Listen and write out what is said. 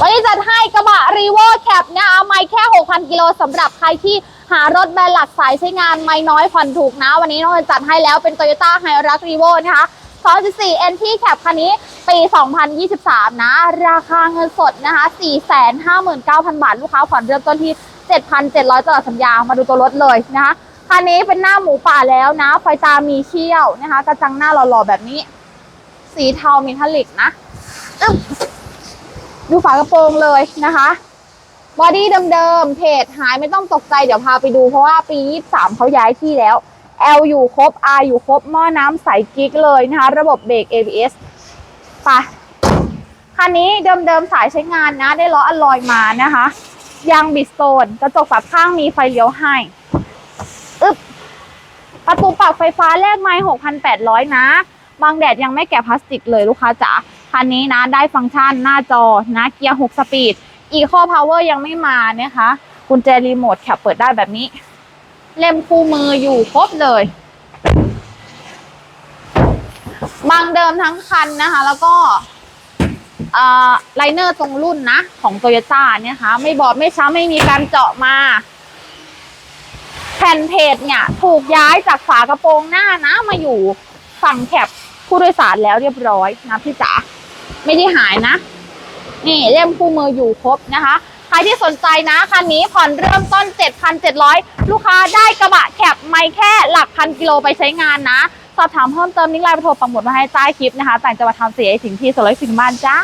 วันนี้จัดให้กระบะรีโวแคปนะคะไม่แค่ 6,000 กิโลสำหรับใครที่หารถแบรนด์หลักสายใช้งานไม่น้อยผ่อนถูกนะ วันนี้น้องจัดให้แล้วเป็น Toyota h i r u x r e v o นะคะ2.4 NT แคปคันนี้ปี 2023 นะ ราคาเงินสดนะคะ 459,000 บาท ลูกค้าผ่อนเริ่มต้นที่ 7,700ตลอดสัญญา มาดูตัวรถเลยนะคะคันนี้เป็นหน้าหมูป่าแล้วนะ ไฟตามีเชี่ยวนะคะ กระจังหน้าหล่อๆแบบนี้ สีเทามีทัลลิกนะอ ดูฝากระโปรงเลยนะคะบอดี้เดิมๆเพจหายไม่ต้องตกใจเดี๋ยวพาไปดูเพราะว่าปี 23เขาย้ายที่แล้ว L อยู่ครบ R อยู่ครบหม้อน้ำใสกิ๊กเลยนะคะ ระบบเบรก ABS ไปคันนี้เดิมๆสายใช้งานนะ ได้ล้ออลลอยมานะคะยางบิดโซนกระจกฝาข้างมีไฟเลี้ยวให้อึ๊บประตูปรับไฟฟ้าแลกไม้6,800 นะ บางแดดยังไม่แกะพลาสติกเลยลูกค้าจ๋าคันนี้นะได้ฟังก์ชันหน้าจอนะเกียร์ 6 สปีด Eco Power ยังไม่มานะคะกุญแจรีโมทแคปเปิดได้แบบนี้ เล่มคู่มืออยู่ครบเลย บางเดิมทั้งคันนะคะ แล้วก็ไลเนอร์ตรงรุ่นนะ ของโตโยต้าเนี่ยค่ะไม่บอดไม่ช้ำไม่มีการเจาะมาแผ่นเพจเนี่ย ถูกย้ายจากฝากระโปรงหน้านะมาอยู่ฝั่งแคป ผู้โดยสารแล้วเรียบร้อยนะพี่จ๋าไม่ได้หายนะ นี่เล่มคู่มืออยู่ครบนะคะ ใครที่สนใจนะคันนี้ผ่อนเริ่มต้น 7,700 ลูกค้าได้กระบะแคบไม่แค่หลักพันกิโลไปใช้งานนะ สอบถามเพิ่มเติมนิ้งไลน์ไปโทรปังหมดมาให้ใต้คลิปนะคะ ต่างจังหวัดทำเสียถึงที่สวยถึงบ้านจ้า